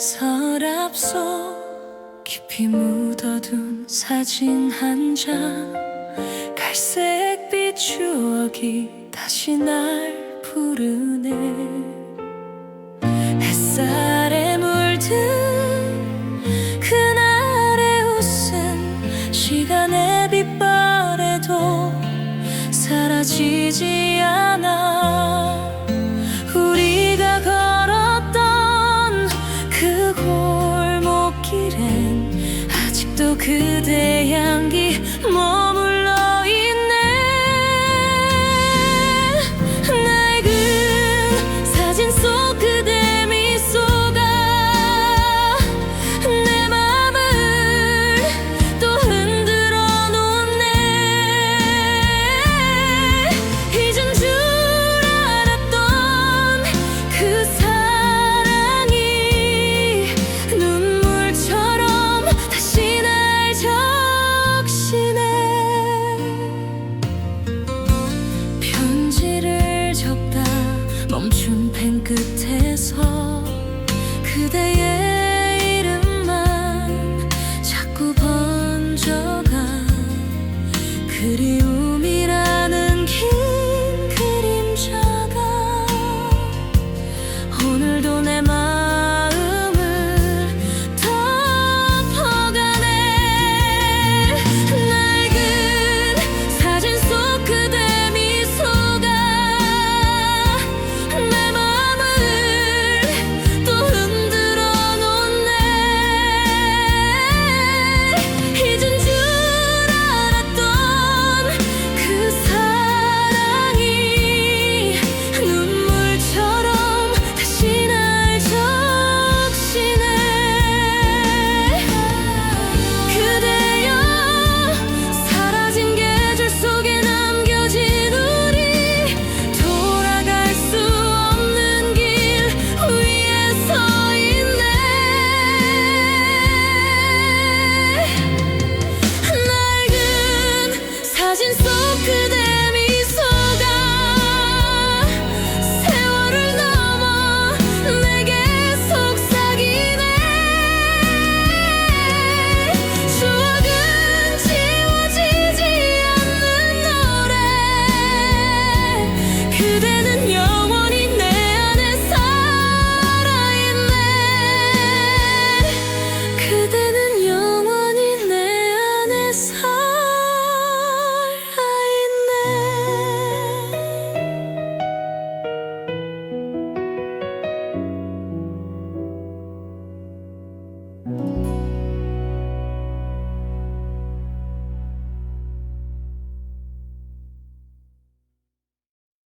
서랍 속 깊이 묻어둔 사진 한 장. 갈색빛 추억이 다시 날 부르네. 햇살에 물든 그날의 웃음 시간의 빛발에도 사라지지 않아 그대 향기 그대의 이름만 자꾸 번져가 그리움이라